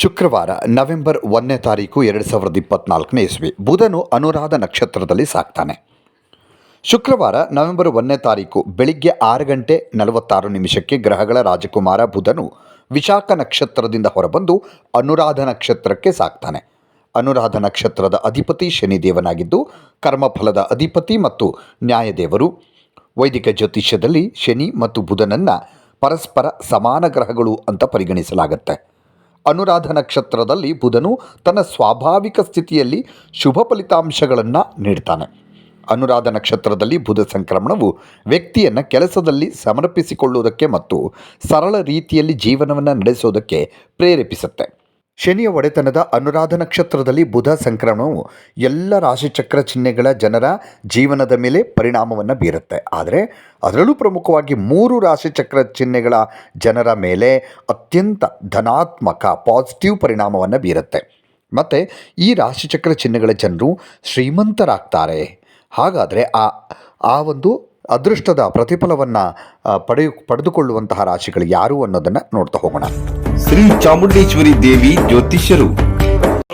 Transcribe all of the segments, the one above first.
ಶುಕ್ರವಾರ, ನವೆಂಬರ್ ಒಂದನೇ ತಾರೀಕು ಎರಡು ಸಾವಿರದ ಇಪ್ಪತ್ನಾಲ್ಕನೇ ಇಸ್ವಿ. ಬುಧನು ಅನುರಾಧ ನಕ್ಷತ್ರದಲ್ಲಿ ಸಾಕ್ತಾನೆ. ಶುಕ್ರವಾರ, ನವೆಂಬರ್ ಒಂದನೇ ತಾರೀಕು ಬೆಳಿಗ್ಗೆ ಆರು ಗಂಟೆ ನಲವತ್ತಾರು ನಿಮಿಷಕ್ಕೆ ಗ್ರಹಗಳ ರಾಜಕುಮಾರ ಬುಧನು ವಿಶಾಖ ನಕ್ಷತ್ರದಿಂದ ಹೊರಬಂದು ಅನುರಾಧ ನಕ್ಷತ್ರಕ್ಕೆ ಸಾಕ್ತಾನೆ. ಅನುರಾಧ ನಕ್ಷತ್ರದ ಅಧಿಪತಿ ಶನಿದೇವನಾಗಿದ್ದು, ಕರ್ಮಫಲದ ಅಧಿಪತಿ ಮತ್ತು ನ್ಯಾಯದೇವರು. ವೈದಿಕ ಜ್ಯೋತಿಷ್ಯದಲ್ಲಿ ಶನಿ ಮತ್ತು ಬುಧನನ್ನು ಪರಸ್ಪರ ಸಮಾನ ಗ್ರಹಗಳು ಅಂತ ಪರಿಗಣಿಸಲಾಗುತ್ತೆ. ಅನುರಾಧ ನಕ್ಷತ್ರದಲ್ಲಿ ಬುಧನು ತನ್ನ ಸ್ವಾಭಾವಿಕ ಸ್ಥಿತಿಯಲ್ಲಿ ಶುಭ ಫಲಿತಾಂಶಗಳನ್ನು ನೀಡ್ತಾನೆ. ಅನುರಾಧ ನಕ್ಷತ್ರದಲ್ಲಿ ಬುಧ ಸಂಕ್ರಮಣವು ವ್ಯಕ್ತಿಯನ್ನು ಕೆಲಸದಲ್ಲಿ ಸಮರ್ಪಿಸಿಕೊಳ್ಳುವುದಕ್ಕೆ ಮತ್ತು ಸರಳ ರೀತಿಯಲ್ಲಿ ಜೀವನವನ್ನು ನಡೆಸೋದಕ್ಕೆ ಪ್ರೇರೇಪಿಸುತ್ತೆ. ಶನಿಯ ಒಡೆತನದ ಅನುರಾಧ ನಕ್ಷತ್ರದಲ್ಲಿ ಬುಧ ಸಂಕ್ರಮಣವು ಎಲ್ಲ ರಾಶಿಚಕ್ರ ಚಿಹ್ನೆಗಳ ಜನರ ಜೀವನದ ಮೇಲೆ ಪರಿಣಾಮವನ್ನು ಬೀರುತ್ತೆ. ಆದರೆ ಅದರಲ್ಲೂ ಪ್ರಮುಖವಾಗಿ ಮೂರು ರಾಶಿಚಕ್ರ ಚಿಹ್ನೆಗಳ ಜನರ ಮೇಲೆ ಅತ್ಯಂತ ಧನಾತ್ಮಕ ಪಾಸಿಟಿವ್ ಪರಿಣಾಮವನ್ನು ಬೀರುತ್ತೆ. ಮತ್ತು ಈ ರಾಶಿಚಕ್ರ ಚಿಹ್ನೆಗಳ ಜನರು ಶ್ರೀಮಂತರಾಗ್ತಾರೆ. ಹಾಗಾದರೆ ಆ ಆ ಒಂದು ಅದೃಷ್ಟದ ಪ್ರತಿಫಲವನ್ನು ಪಡೆಯು ಪಡೆದುಕೊಳ್ಳುವಂತಹ ರಾಶಿಗಳು ಯಾರು ಅನ್ನೋದನ್ನು ನೋಡ್ತಾ ಹೋಗೋಣ. ಶ್ರೀ ಚಾಮುಂಡೇಶ್ವರಿ ದೇವಿ ಜ್ಯೋತಿಷ್ಯರು.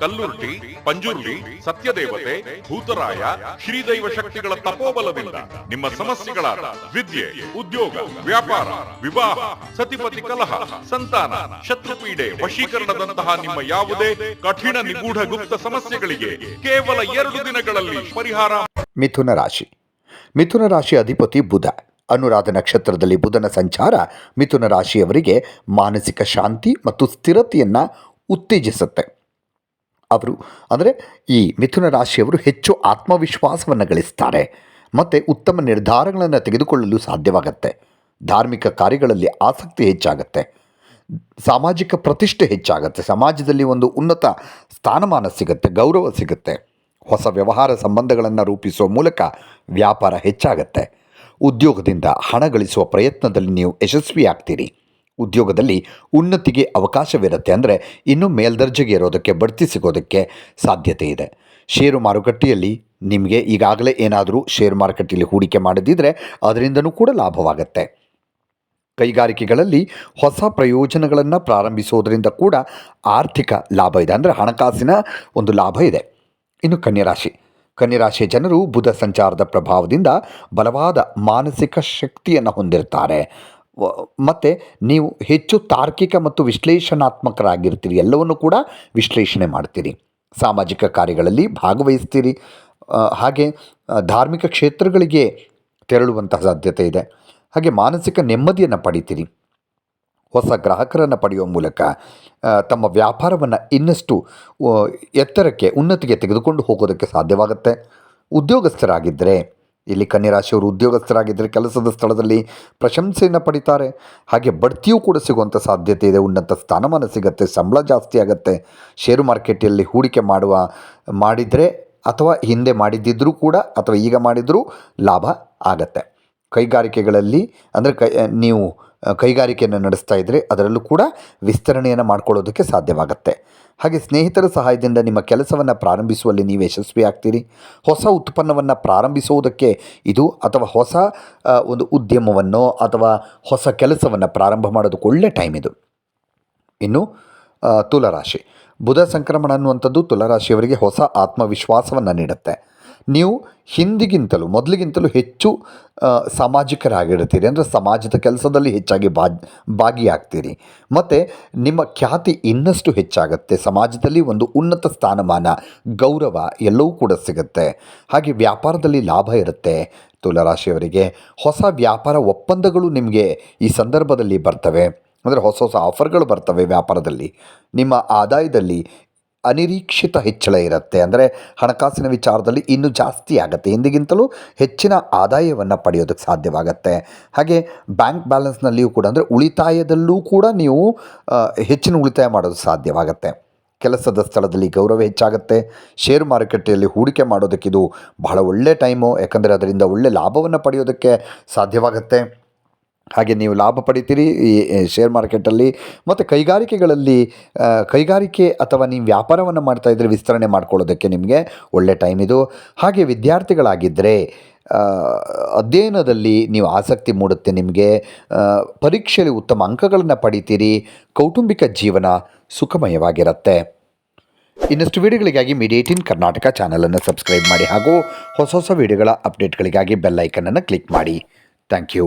ಕಲ್ಲುರ್ಟಿ ಪಂಜುರ್ಲಿ, ಸತ್ಯದೇವತೆ, ಭೂತರಾಯ, ಶ್ರೀದೈವ ಶಕ್ತಿಗಳ ತಪೋಬಲದಿಂದ ನಿಮ್ಮ ಸಮಸ್ಯೆಗಳಾದ ವಿದ್ಯೆ, ಉದ್ಯೋಗ, ವ್ಯಾಪಾರ, ವಿವಾಹ, ಸತಿಪತಿ ಕಲಹ, ಸಂತಾನ, ಶತ್ರುಪೀಡೆ ವಶೀಕರಣದಂತಹ ನಿಮ್ಮ ಯಾವುದೇ ಕಠಿಣ ನಿಗೂಢ ಗುಪ್ತ ಸಮಸ್ಯೆಗಳಿಗೆ ಕೇವಲ ಎರಡು ದಿನಗಳಲ್ಲಿ ಪರಿಹಾರ ಮಿಥುನ ರಾಶಿ. ಮಿಥುನ ರಾಶಿ ಅಧಿಪತಿ ಬುಧ. ಅನುರಾಧ ನಕ್ಷತ್ರದಲ್ಲಿ ಬುಧನ ಸಂಚಾರ ಮಿಥುನ ರಾಶಿಯವರಿಗೆ ಮಾನಸಿಕ ಶಾಂತಿ ಮತ್ತು ಸ್ಥಿರತೆಯನ್ನು ಉತ್ತೇಜಿಸುತ್ತೆ. ಅವರು. ಅಂದರೆ ಈ ಮಿಥುನ ರಾಶಿಯವರು ಹೆಚ್ಚು ಆತ್ಮವಿಶ್ವಾಸವನ್ನು ಗಳಿಸ್ತಾರೆ. ಮತ್ತು ಉತ್ತಮ ನಿರ್ಧಾರಗಳನ್ನು ತೆಗೆದುಕೊಳ್ಳಲು ಸಾಧ್ಯವಾಗತ್ತೆ. ಧಾರ್ಮಿಕ ಕಾರ್ಯಗಳಲ್ಲಿ ಆಸಕ್ತಿ ಹೆಚ್ಚಾಗತ್ತೆ. ಸಾಮಾಜಿಕ ಪ್ರತಿಷ್ಠೆ ಹೆಚ್ಚಾಗುತ್ತೆ. ಸಮಾಜದಲ್ಲಿ ಒಂದು ಉನ್ನತ ಸ್ಥಾನಮಾನ ಸಿಗುತ್ತೆ, ಗೌರವ ಸಿಗುತ್ತೆ. ಹೊಸ ವ್ಯವಹಾರ ಸಂಬಂಧಗಳನ್ನು ರೂಪಿಸುವ ಮೂಲಕ ವ್ಯಾಪಾರ ಹೆಚ್ಚಾಗತ್ತೆ. ಉದ್ಯೋಗದಿಂದ ಹಣ ಗಳಿಸುವ ಪ್ರಯತ್ನದಲ್ಲಿ ನೀವು ಯಶಸ್ವಿಯಾಗ್ತೀರಿ. ಉದ್ಯೋಗದಲ್ಲಿ ಉನ್ನತಿಗೆ ಅವಕಾಶವಿರುತ್ತೆ ಅಂದರೆ ಇನ್ನೂ ಮೇಲ್ದರ್ಜೆಗೆ ಇರೋದಕ್ಕೆ, ಬಡ್ತಿ ಸಿಗೋದಕ್ಕೆ ಸಾಧ್ಯತೆ ಇದೆ. ಷೇರು ಮಾರುಕಟ್ಟೆಯಲ್ಲಿ ನಿಮಗೆ ಈಗಾಗಲೇ ಏನಾದರೂ ಷೇರು ಮಾರುಕಟ್ಟೆಯಲ್ಲಿ ಹೂಡಿಕೆ ಮಾಡದಿದ್ದರೆ ಅದರಿಂದನೂ ಕೂಡ ಲಾಭವಾಗತ್ತೆ. ಕೈಗಾರಿಕೆಗಳಲ್ಲಿ ಹೊಸ ಪ್ರಯೋಜನಗಳನ್ನು ಪ್ರಾರಂಭಿಸೋದರಿಂದ ಕೂಡ ಆರ್ಥಿಕ ಲಾಭ ಇದೆ ಅಂದರೆ ಹಣಕಾಸಿನ ಒಂದು ಲಾಭ ಇದೆ. ಇನ್ನು ಕನ್ಯರಾಶಿ. ಕನ್ಯರಾಶಿಯ ಜನರು ಬುಧ ಸಂಚಾರದ ಪ್ರಭಾವದಿಂದ ಬಲವಾದ ಮಾನಸಿಕ ಶಕ್ತಿಯನ್ನು ಹೊಂದಿರ್ತಾರೆ. ಮತ್ತು ನೀವು ಹೆಚ್ಚು ತಾರ್ಕಿಕ ಮತ್ತು ವಿಶ್ಲೇಷಣಾತ್ಮಕರಾಗಿರ್ತೀರಿ. ಎಲ್ಲವನ್ನು ಕೂಡ ವಿಶ್ಲೇಷಣೆ ಮಾಡ್ತೀರಿ. ಸಾಮಾಜಿಕ ಕಾರ್ಯಗಳಲ್ಲಿ ಭಾಗವಹಿಸ್ತೀರಿ. ಹಾಗೆ ಧಾರ್ಮಿಕ ಕ್ಷೇತ್ರಗಳಿಗೆ ತೆರಳುವಂತಹ ಸಾಧ್ಯತೆ ಇದೆ. ಹಾಗೆ ಮಾನಸಿಕ ನೆಮ್ಮದಿಯನ್ನು ಪಡಿತೀರಿ. ಹೊಸ ಗ್ರಾಹಕರನ್ನು ಪಡೆಯುವ ಮೂಲಕ ತಮ್ಮ ವ್ಯಾಪಾರವನ್ನು ಇನ್ನಷ್ಟು ಎತ್ತರಕ್ಕೆ, ಉನ್ನತಿಗೆ ತೆಗೆದುಕೊಂಡು ಹೋಗೋದಕ್ಕೆ ಸಾಧ್ಯವಾಗುತ್ತೆ. ಉದ್ಯೋಗಸ್ಥರಾಗಿದ್ದರೆ ಇಲ್ಲಿ ಕನ್ಯರಾಶಿಯವರು ಉದ್ಯೋಗಸ್ಥರಾಗಿದ್ದರೆ ಕೆಲಸದ ಸ್ಥಳದಲ್ಲಿ ಪ್ರಶಂಸೆಯನ್ನು ಪಡಿತಾರೆ. ಹಾಗೆ ಬಡ್ತಿಯೂ ಕೂಡ ಸಿಗುವಂಥ ಸಾಧ್ಯತೆ ಇದೆ. ಉನ್ನತ ಸ್ಥಾನಮಾನ ಸಿಗುತ್ತೆ, ಸಂಬಳ ಜಾಸ್ತಿ ಆಗುತ್ತೆ. ಷೇರು ಮಾರ್ಕೆಟಲ್ಲಿ ಹೂಡಿಕೆ ಮಾಡುವ, ಮಾಡಿದರೆ ಅಥವಾ ಹಿಂದೆ ಮಾಡಿದ್ದಿದ್ದರೂ ಕೂಡ ಅಥವಾ ಈಗ ಮಾಡಿದರೂ ಲಾಭ ಆಗತ್ತೆ. ಕೈಗಾರಿಕೆಗಳಲ್ಲಿ, ಅಂದರೆ ಕೈ ನೀವು ಕೈಗಾರಿಕೆಯನ್ನು ನಡೆಸ್ತಾ ಇದ್ದರೆ ಅದರಲ್ಲೂ ಕೂಡ ವಿಸ್ತರಣೆಯನ್ನು ಮಾಡ್ಕೊಳ್ಳೋದಕ್ಕೆ ಸಾಧ್ಯವಾಗುತ್ತೆ. ಹಾಗೆ ಸ್ನೇಹಿತರ ಸಹಾಯದಿಂದ ನಿಮ್ಮ ಕೆಲಸವನ್ನು ಪ್ರಾರಂಭಿಸುವಲ್ಲಿ ನೀವು ಯಶಸ್ವಿ ಆಗ್ತೀರಿ. ಹೊಸ ಉತ್ಪನ್ನವನ್ನು ಪ್ರಾರಂಭಿಸುವುದಕ್ಕೆ ಇದು ಅಥವಾ ಹೊಸ ಒಂದು ಉದ್ಯಮವನ್ನು ಅಥವಾ ಹೊಸ ಕೆಲಸವನ್ನು ಪ್ರಾರಂಭ ಮಾಡೋದಕ್ಕೆ ಒಳ್ಳೆ ಟೈಮ್ ಇದು. ಇನ್ನು ತುಲರಾಶಿ. ಬುಧ ಸಂಕ್ರಮಣ ಅನ್ನುವಂಥದ್ದು ತುಲರಾಶಿಯವರಿಗೆ ಹೊಸ ಆತ್ಮವಿಶ್ವಾಸವನ್ನು ನೀಡುತ್ತೆ. ನೀವು ಹಿಂದಿಗಿಂತಲೂ, ಮೊದಲಿಗಿಂತಲೂ ಹೆಚ್ಚು ಸಾಮಾಜಿಕರಾಗಿರ್ತೀರಿ. ಅಂದರೆ ಸಮಾಜದ ಕೆಲಸದಲ್ಲಿ ಹೆಚ್ಚಾಗಿ ಬಾ ಭಾಗಿಯಾಗ್ತೀರಿ. ಮತ್ತು ನಿಮ್ಮ ಖ್ಯಾತಿ ಇನ್ನಷ್ಟು ಹೆಚ್ಚಾಗುತ್ತೆ. ಸಮಾಜದಲ್ಲಿ ಒಂದು ಉನ್ನತ ಸ್ಥಾನಮಾನ, ಗೌರವ ಎಲ್ಲವೂ ಕೂಡ ಸಿಗುತ್ತೆ. ಹಾಗೆ ವ್ಯಾಪಾರದಲ್ಲಿ ಲಾಭ ಇರುತ್ತೆ ತುಲರಾಶಿಯವರಿಗೆ. ಹೊಸ ವ್ಯಾಪಾರ ಒಪ್ಪಂದಗಳು ನಿಮಗೆ ಈ ಸಂದರ್ಭದಲ್ಲಿ ಬರ್ತವೆ. ಅಂದರೆ ಹೊಸ ಹೊಸ ಆಫರ್ಗಳು ಬರ್ತವೆ ವ್ಯಾಪಾರದಲ್ಲಿ. ನಿಮ್ಮ ಆದಾಯದಲ್ಲಿ ಅನಿರೀಕ್ಷಿತ ಹೆಚ್ಚಳ ಇರುತ್ತೆ. ಅಂದರೆ ಹಣಕಾಸಿನ ವಿಚಾರದಲ್ಲಿ ಇನ್ನೂ ಜಾಸ್ತಿ ಆಗುತ್ತೆ. ಹಿಂದಿಗಿಂತಲೂ ಹೆಚ್ಚಿನ ಆದಾಯವನ್ನು ಪಡೆಯೋದಕ್ಕೆ ಸಾಧ್ಯವಾಗುತ್ತೆ. ಹಾಗೆ ಬ್ಯಾಂಕ್ ಬ್ಯಾಲೆನ್ಸ್ನಲ್ಲಿಯೂ ಕೂಡ, ಅಂದರೆ ಉಳಿತಾಯದಲ್ಲೂ ಕೂಡ ನೀವು ಹೆಚ್ಚಿನ ಉಳಿತಾಯ ಮಾಡೋದು ಸಾಧ್ಯವಾಗುತ್ತೆ. ಕೆಲಸದ ಸ್ಥಳದಲ್ಲಿ ಗೌರವ ಹೆಚ್ಚಾಗುತ್ತೆ. ಷೇರು ಮಾರುಕಟ್ಟೆಯಲ್ಲಿ ಹೂಡಿಕೆ ಮಾಡೋದಕ್ಕಿದು ಬಹಳ ಒಳ್ಳೆಯ ಟೈಮು. ಯಾಕಂದರೆ ಅದರಿಂದ ಒಳ್ಳೆಯ ಲಾಭವನ್ನು ಪಡೆಯೋದಕ್ಕೆ ಸಾಧ್ಯವಾಗುತ್ತೆ. ಹಾಗೆ ನೀವು ಲಾಭ ಪಡಿತೀರಿ ಈ ಶೇರ್ ಮಾರ್ಕೆಟಲ್ಲಿ ಮತ್ತು ಕೈಗಾರಿಕೆಗಳಲ್ಲಿ ಕೈಗಾರಿಕೆ ಅಥವಾ ನೀವು ವ್ಯಾಪಾರವನ್ನು ಮಾಡ್ತಾ ಇದ್ದರೆ ವಿಸ್ತರಣೆ ಮಾಡ್ಕೊಳ್ಳೋದಕ್ಕೆ ನಿಮಗೆ ಒಳ್ಳೆ ಟೈಮ್ ಇದು. ಹಾಗೆ ವಿದ್ಯಾರ್ಥಿಗಳಾಗಿದ್ದರೆ ಅಧ್ಯಯನದಲ್ಲಿ ನೀವು ಆಸಕ್ತಿ ಮೂಡುತ್ತೆ ನಿಮಗೆ. ಪರೀಕ್ಷೆಯಲ್ಲಿ ಉತ್ತಮ ಅಂಕಗಳನ್ನು ಪಡಿತೀರಿ. ಕೌಟುಂಬಿಕ ಜೀವನ ಸುಖಮಯವಾಗಿರುತ್ತೆ. ಇನ್ನಷ್ಟು ವಿಡಿಯೋಗಳಿಗಾಗಿ ಮೀಡಿಯೇಟ್ ಇನ್ ಕರ್ನಾಟಕ ಚಾನಲನ್ನು ಸಬ್ಸ್ಕ್ರೈಬ್ ಮಾಡಿ ಹಾಗೂ ಹೊಸ ಹೊಸ ವೀಡಿಯೋಗಳ ಅಪ್ಡೇಟ್ಗಳಿಗಾಗಿ ಬೆಲ್ ಐಕನನ್ನು ಕ್ಲಿಕ್ ಮಾಡಿ. Thank you